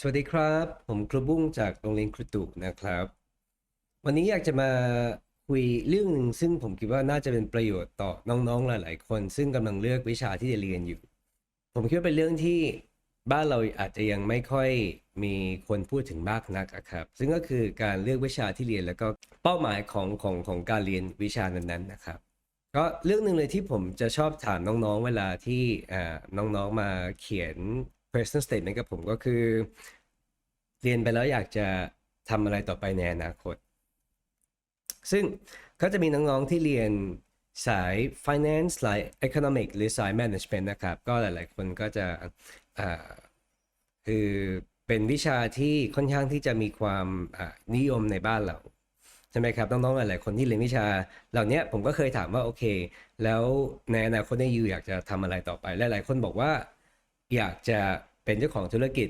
สวัสดีครับ ผมครูบุ้งจากโรงเรียนครูตุนะครับ วันนี้อยากจะมาคุยเรื่องหนึ่งซึ่งผมคิดว่าน่าจะเป็นประโยชน์ต่อน้องๆหลาย ๆ คน ซึ่งกำลังเลือกวิชาที่จะเรียนอยู่ ผมคิดว่าเป็นเรื่องที่บ้านเราอาจจะยังไม่ค่อยมีคนพูดถึงมากนักอะครับ ซึ่งก็คือการเลือกวิชาที่เรียนแล้วก็เป้าหมายของของของการเรียนวิชานั้นๆนะครับ ก็เรื่องหนึ่งเลยที่ผมจะชอบถามน้องๆ เวลาที่อ่าน้องๆมาเขียน personal statement กับผมก็คือ เรียนไปแล้วอยากจะทำอะไรต่อไปในอนาคต ซึ่งก็จะมีน้องๆที่เรียนสาย finance สาย economic หรือสาย management นะครับ ก็หลายๆคนก็จะคือเป็นวิชาที่ค่อนข้างที่จะมีความนิยมในบ้านเราใช่ไหมครับน้องๆหลายๆคนที่เรียนวิชา เหล่านี้ผมก็เคยถามว่าโอเค แล้วในอนาคตเนี่ยยูอยากจะทำอะไรต่อไป หลายๆคนบอกว่าอยากจะ เป็นเจ้าของธุรกิจ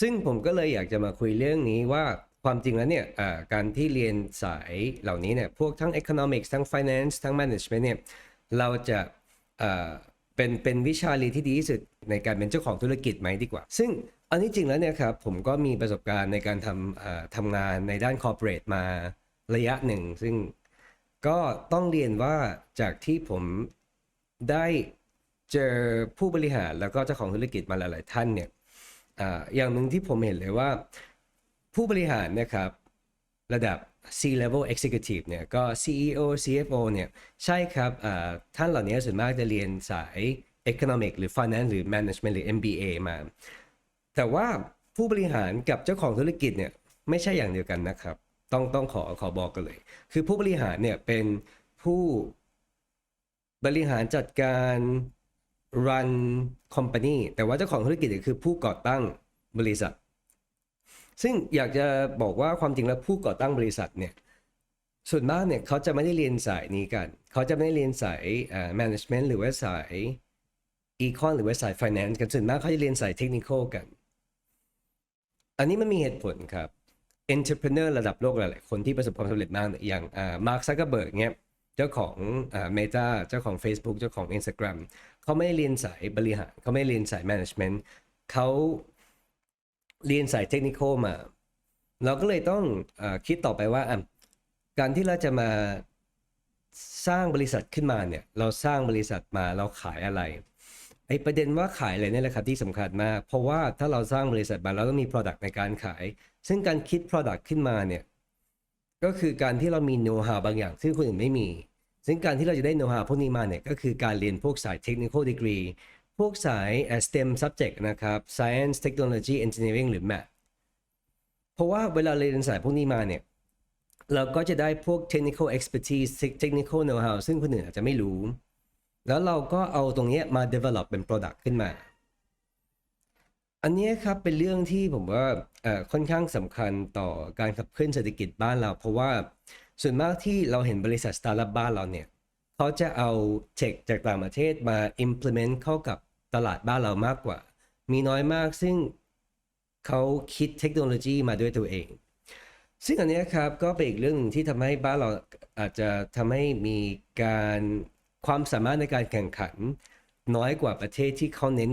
ซึ่งผมก็เลยอยากจะมาคุยเรื่องนี้ว่าความจริงแล้วเนี่ยการที่เรียนสายเหล่านี้เนี่ยพวกทั้ง economics ทั้ง finance ทั้ง management เนี่ยเราจะเป็นเป็นวิชาเรียนที่ดีที่สุดในการเป็นเจ้าของธุรกิจไหมดีกว่า ซึ่งอันนี้จริงแล้วเนี่ยครับผมก็มีประสบการณ์ในการทำทำงานในด้าน corporate มาระยะหนึ่ง ซึ่งก็ต้องเรียนว่าจากที่ผมได้ เจอผู้บริหารแล้วก็เจ้าของธุรกิจมาหลาย ๆ ท่านเนี่ยออย่างหนึ่งที่ผมเห็นเลยว่า ผู้บริหารนะครับระดับ C-level executive เนี่ยก็ CEO CFO เนี่ยใช่ครับท่านเหล่านี้ส่วนมากจะเรียนสาย economic หรือ finance หรือ management หรือ MBA มา แต่ว่าผู้บริหารกับเจ้าของธุรกิจเนี่ยไม่ใช่อย่างเดียวกันนะครับ ต้องต้องขอขอบอกกันเลย คือผู้บริหารเนี่ยเป็นผู้บริหารจัดการ run company แต่ว่าเจ้าของธุรกิจคือผู้ก่อตั้งบริษัท ซึ่งอยากจะบอกว่าความจริงแล้วผู้ก่อตั้งบริษัทเนี่ยส่วนมากเนี่ยเขาจะไม่ได้เรียนสายนี้กัน เขาจะไม่ได้เรียนสายอ่า management หรือว่าสาย econ หรือว่าสาย finance กันส่วนมากเขาจะเรียนสาย technical กัน อันนี้มันมีเหตุผลครับ entrepreneur ระดับโลกหลายๆคนที่ประสบความสำเร็จมากอย่างมาร์คซักเกอร์เบิร์กเนี่ย เจ้าของเมตาเจ้าของ Facebook เจ้าของ Instagram เขาไม่ได้เรียนสายบริหารเขาไม่เรียนสาย management เขาเรียนสายเทคนิคมา เราก็เลยต้องอาคิดต่อไปว่า การที่เราจะมาสร้างบริษัทขึ้นมาเนี่ย เราสร้างบริษัทมาเราขายอะไรไอประเด็นว่าขายอะไรนี่แหละครับที่สำคัญมาก เพราะว่าถ้าเราสร้างบริษัทมาเราต้องมี Product ในการขาย ซึ่งการคิด Product ขึ้นมาเนี่ย ก็คือการที่เรามี know how บางอย่าง ซึ่งคนอื่นไม่มี ซึ่งการที่เราจะได้ know how พวกนี้มาเนี่ยก็คือการเรียนพวกสาย technical degree พวกสาย STEM subject นะครับ science technology engineering หรือ math เพราะว่าเวลาเรียนสายพวกนี้มาเนี่ย เราก็จะได้พวก technical expertise technical know how ซึ่งคนอื่นอาจจะไม่รู้ แล้วเราก็เอาตรงเนี้ยมา develop เป็น product ขึ้นมา อันนี้ครับเป็นเรื่องที่ผมว่าค่อนข้างสำคัญต่อการขับเคลื่อนเศรษฐกิจบ้านเรา เพราะว่า ส่วนมากที่เราเห็นบริษัทสตาร์ทอัพบ้านเราเนี่ยเขาจะเอาเทคจากต่างประเทศมา implement เข้ากับตลาดบ้านเรามากกว่า มีน้อยมากซึ่งเขาคิดเทคโนโลยีมาด้วยตัวเอง ซึ่งอันนี้ครับก็เป็นอีกเรื่องหนึ่งที่ทำให้บ้านเราอาจจะทำให้มีการความสามารถในการแข่งขัน น้อยกว่าประเทศที่เขาเน้น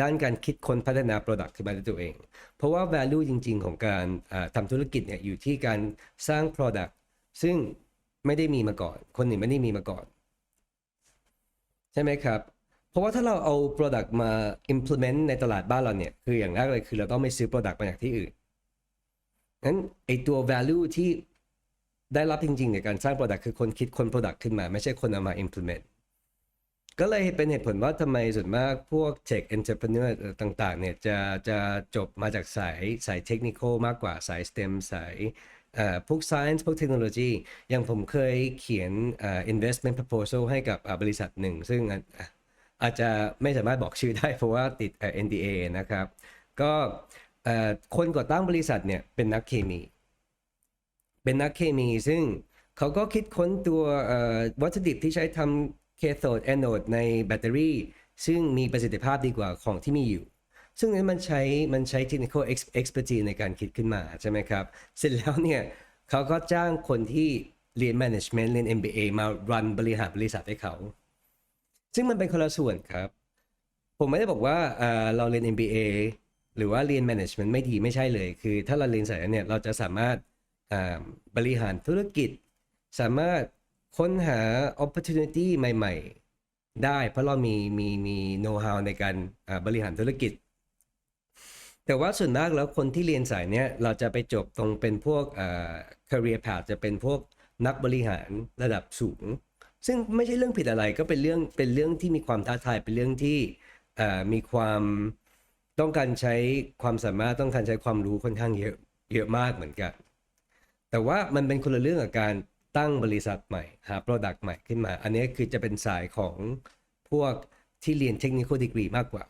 ด้านการคิดค้นพัฒนา Product ขึ้นมาด้วยตัวเอง เพราะว่า value จริง ๆ ของการอ่าทำธุรกิจเนี่ยอยู่ที่การสร้าง Product ซึ่งไม่ได้มีมาก่อน คนอื่นไม่ได้มีมาก่อน ใช่ไหมครับ เพราะว่าถ้าเราเอา Product มา implement ในตลาดบ้านเราเนี่ย คืออย่างแรกเลยคือเราต้องไม่ซื้อ Product มาจากที่อื่นงั้นไอตัว value ที่ได้รับจริงๆในการสร้าง Product คือคนคิดคน Product ขึ้นมา ไม่ใช่คนเอามา implement ก็เลยเป็นเหตุผลว่าทำไมส่วนมากพวก tech entrepreneur ต่างๆเนี่ยจะจะจบมาจากสายสายเทคนิคมากกว่าสาย STEM สายพวก science พวกเทคโนโลยีอย่างผมเคยเขียนอ่อ investment proposal ให้กับบริษัทหนึ่ง ซึ่งอาจจะไม่สามารถบอกชื่อได้เพราะว่าติดเอ่อ NDA นะครับ ก็คนก่อตั้งบริษัทเนี่ยเป็นนักเคมี เป็นนักเคมีซึ่งเขาก็คิดค้นตัววัตถุดิบที่ใช้ทำ เคโ o d e แอนโ d ดในแบตเตอรี่ ซึ่งมีประสิทธิภาพดีกว่าของที่มีอยู่ ซึ่งนั้นมันใช้มันใช้ technical ex- expertise ในการคิดขึ้นมาใช่ไหมครับ เสร็จแล้วเนี่ยเขาก็จ้างคนที่เรียน management เรียน MBA มา run บริหารบริษัทให้เขา ซึ่งมันเป็นคนละส่วนครับ ผมไม่ได้บอกว่าเออเราเรียน MBA หรือว่าเรียน management ไม่ดีไม่ใช่เลย คือถ้าเราเรียนสายนั้เนี่ยเราจะสามารถอ่าบริหารธุรกิจ สามารถ ค้นหา opportunity ใหม่ ๆ ได้ เพราะเรามีมีมี know how ในการบริหารธุรกิจ แต่ว่าส่วนมากแล้วคนที่เรียนสายเนี้ยเราจะไปจบตรงเป็นพวกอ่า career path จะเป็นพวกนักบริหารระดับสูง ซึ่งไม่ใช่เรื่องผิดอะไรก็เป็นเรื่องเป็นเรื่องที่มีความท้าทายเป็นเรื่องที่อ่ามีความต้องการใช้ความสามารถต้องการใช้ความรู้ค่อนข้างเยอะเยอะมากเหมือนกัน แต่ว่ามันเป็นคนละเรื่องกับการ ตั้งบริษัทใหม่ หา Product ใหม่ขึ้นมา อันนี้คือจะเป็นสายของพวกที่เรียนเทคนิคดีกรีมากกว่า